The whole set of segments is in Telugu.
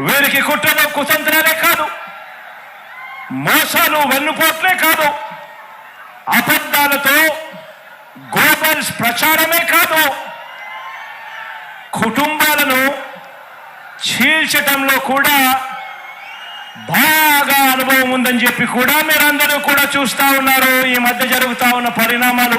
వీరికి కుట్రలో కుతంత్రాలే కాదు మోసాలు వెన్నుపోట్లే కాదు అబద్ధాలతో గోబల్స్ ప్రచారమే కాదు కుటుంబాలను చీల్చటంలో కూడా బాగా అనుభవం ఉందని చెప్పి కూడా మీరందరూ కూడా చూస్తూ ఉన్నారు. ఈ మధ్య జరుగుతూ ఉన్న పరిణామాలు.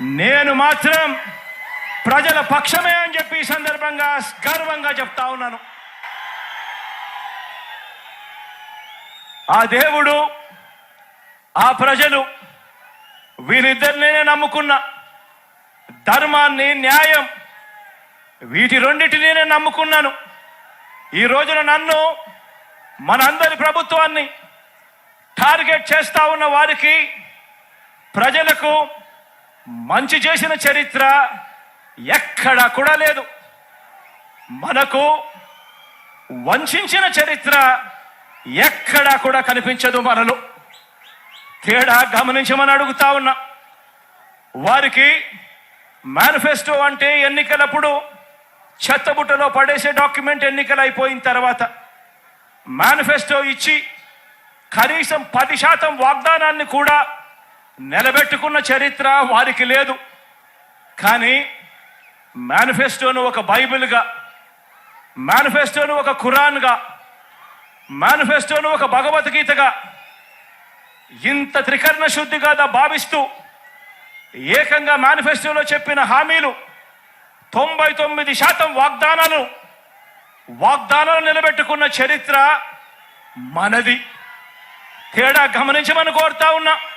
నేను మాత్రం ప్రజల పక్షమే అని చెప్పి ఈ సందర్భంగా గర్వంగా చెప్తా ఉన్నాను. ఆ దేవుడు ఆ ప్రజలు వీరిద్దరినే నమ్ముకున్న ధర్మాన్ని న్యాయం వీటి రెండింటినీ నేను నమ్ముకున్నాను. ఈ రోజున నన్ను మనందరి ప్రభుత్వాన్ని టార్గెట్ చేస్తా ఉన్న వారికి ప్రజలకు మంచి చేసిన చరిత్ర ఎక్కడా కూడా లేదు. మనకు వంచిన చరిత్ర ఎక్కడా కూడా కనిపించదు మనలో. తేడా గమనించమని అడుగుతా ఉన్నా. వారికి మేనిఫెస్టో అంటే ఎన్నికలప్పుడు చెత్తబుట్టలో పడేసే డాక్యుమెంట్ ఎన్నికలు అయిపోయిన తర్వాత మేనిఫెస్టో ఇచ్చి కనీసం పది శాతం వాగ్దానాన్ని కూడా నిలబెట్టుకున్న చరిత్ర వారికి లేదు. కానీ మేనిఫెస్టోను ఒక బైబిల్గా మేనిఫెస్టోను ఒక ఖురాన్గా మేనిఫెస్టోను ఒక భగవద్గీతగా ఇంత త్రికరణ శుద్ధిగా భావిస్తూ ఏకంగా మేనిఫెస్టోలో చెప్పిన హామీలు తొంభై తొమ్మిది శాతం వాగ్దానాలు వాగ్దానాలు నిలబెట్టుకున్న చరిత్ర మనది. తేడా గమనించమని కోరుతా ఉన్నా.